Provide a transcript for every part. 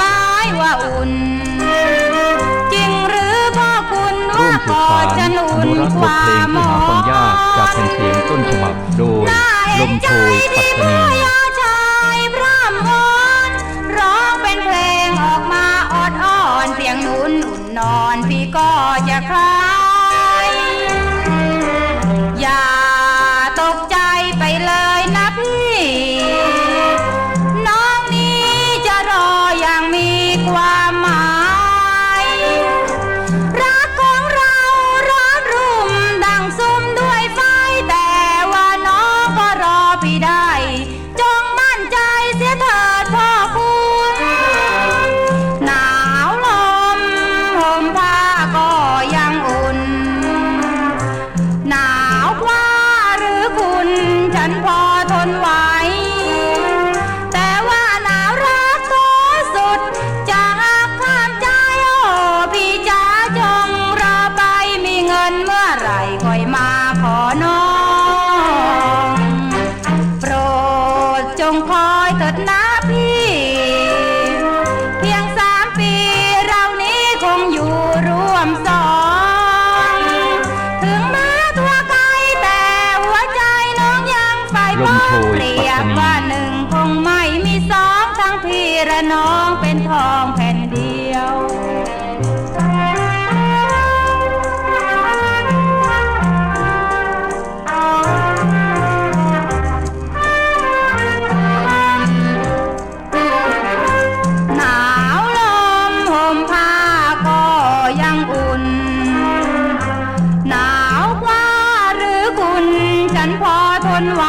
ม้ว่าอุ่น จริงหรือพ่อคุณว่ามสืบพอสารอจะนุ่นรักษ์ว่าเพลงหมที่อหาฟังยากจากแผ่นเสียงต้นฉบับโดยลมโชยปัตดีตานี พ่อยอชายพร่ำอ ทนไหว แต่ว่าหนาวรักก็สุดจะหักข้ามใจโอ้พี่จ๋าจงรอไปมีเงินเมื่อไหร่ค่อยมาขอน้อง โปรดจงคอยเถิดนะพี่ โชยเปรียปัตบตานีว่าหนึ่งคงไม่มีสองทั้งพี่และน้องเป็นทองแผ่นเดียว หนาวลมห่มผ้าก็ยังอุ่น หนาวกว่าหรือคุณ ฉันพอทนไหว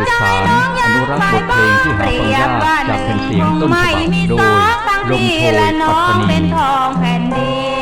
สืบสานอนุรักษ์บทเพลงที่หาฟังยากจากแผ่นเสียงต้นฉบับโดยลมโชยและน้ปัอตตานี